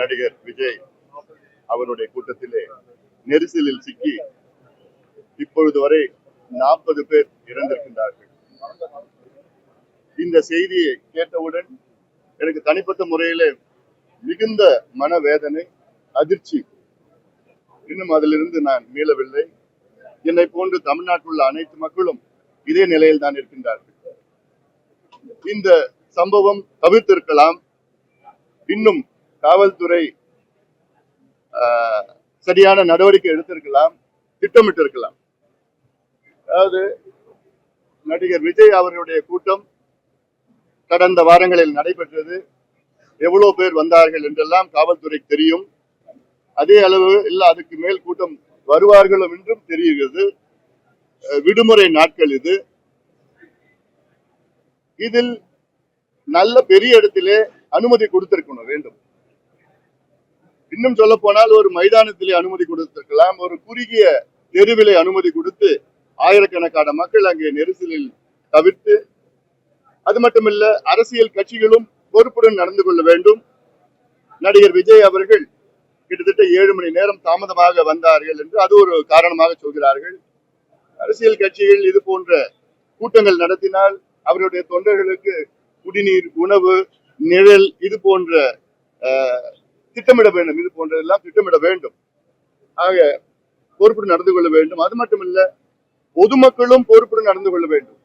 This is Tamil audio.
நடிகர் விஜய் அவருடைய கூட்டத்திலே நெரிசலில் சிக்கி இப்பொழுது வரை நாற்பது பேர் இறந்திருக்கின்றார்கள். இந்த செய்தியை கேட்டவுடன் எனக்கு தனிப்பட்ட முறையில மிகுந்த மனவேதனை அதிர்ச்சி. இன்னும் அதிலிருந்து நான் மீளவில்லை. என்னை போன்று தமிழ்நாட்டில் உள்ள அனைத்து மக்களும் இதே நிலையில் தான் இருக்கின்றார்கள். இந்த சம்பவம் தவிர்த்திருக்கலாம். இன்னும் காவல்துறை சரியான நடவடிக்கை எடுத்திருக்கலாம் திட்டமிட்டு இருக்கலாம் அதாவது நடிகர் விஜய் அவர்களுடைய கூட்டம் கடந்த வாரங்களில் நடைபெற்றது. எவ்வளவு பேர் வந்தார்கள் என்றெல்லாம் காவல்துறைக்கு தெரியும். அதே அளவு இல்ல அதுக்கு மேல் கூட்டம் வருவார்களோ என்றும் தெரிகிறது. விடுமுறை நாட்கள் இது. இதில் நல்ல பெரிய இடத்திலே அனுமதி கொடுத்திருக்கணும் வேண்டும். இன்னும் சொல்ல போனால் ஒரு மைதானத்திலே அனுமதி கொடுத்திருக்கலாம். ஒரு குறுகிய தெருவிலே அனுமதி கொடுத்து ஆயிரக்கணக்கான மக்கள் அங்கே நெரிசலில் தவிர்த்து அது மட்டுமல்ல அரசியல் கட்சிகளும் பொறுப்புடன் நடந்து கொள்ள வேண்டும். நடிகர் விஜய் அவர்கள் கிட்டத்தட்ட ஏழு மணி நேரம் தாமதமாக வந்தார்கள் என்று அது ஒரு காரணமாக சொல்கிறார்கள். அரசியல் கட்சிகள் இது போன்ற கூட்டங்கள் நடத்தினால் அவருடைய தொண்டர்களுக்கு குடிநீர் உணவு நிழல் இது போன்ற அஹ், திட்டமிட வேண்டும். இது போன்றதெல்லாம் திட்டமிட வேண்டும். ஆக பொறுப்புடன் நடந்து கொள்ள வேண்டும். அது மட்டுமல்ல பொதுமக்களும் பொறுப்புடன் நடந்து கொள்ள வேண்டும்.